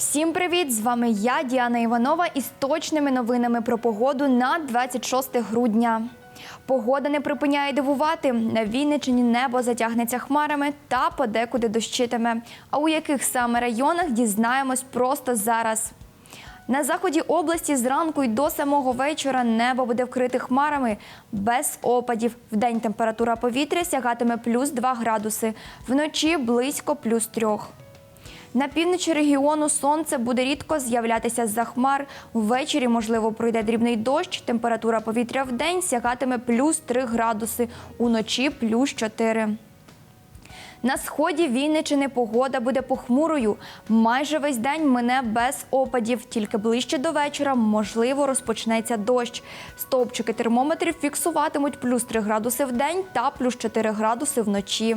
Усім привіт! З вами я, Діана Іванова, із точними новинами про погоду на 26 грудня. Погода не припиняє дивувати. На Вінничині небо затягнеться хмарами та подекуди дощитиме. А у яких саме районах дізнаємось просто зараз. На заході області зранку й до самого вечора небо буде вкрите хмарами без опадів. Вдень температура повітря сягатиме плюс 2 градуси, вночі близько плюс 3. На півночі регіону сонце буде рідко з'являтися з-за хмар. Ввечері, можливо, пройде дрібний дощ. Температура повітря в день сягатиме плюс 3 градуси, уночі плюс 4. На сході Вінничини погода буде похмурою. Майже весь день мине без опадів. Тільки ближче до вечора, можливо, розпочнеться дощ. Стовпчики термометрів фіксуватимуть плюс 3 градуси в день та плюс 4 градуси вночі.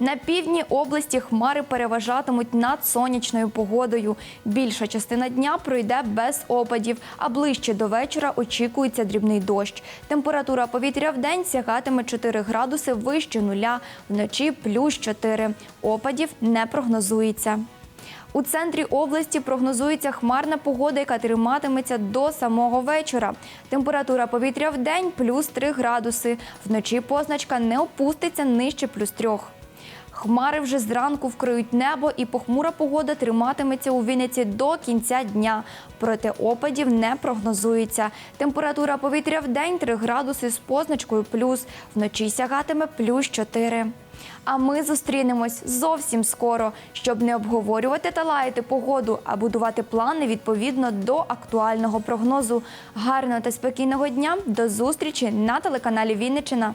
На півдні області хмари переважатимуть над сонячною погодою. Більша частина дня пройде без опадів, а ближче до вечора очікується дрібний дощ. Температура повітря в день сягатиме 4 градуси вище нуля, вночі плюс 4. Опадів не прогнозується. У центрі області прогнозується хмарна погода, яка триматиметься до самого вечора. Температура повітря в день плюс 3 градуси. Вночі позначка не опуститься нижче плюс 3. Хмари вже зранку вкриють небо, і похмура погода триматиметься у Вінниці до кінця дня. Проте опадів не прогнозується. Температура повітря в день 3 градуси з позначкою плюс. Вночі сягатиме плюс 4. А ми зустрінемось зовсім скоро, щоб не обговорювати та лаяти погоду, а будувати плани відповідно до актуального прогнозу. Гарного та спокійного дня. До зустрічі на телеканалі Вінничина.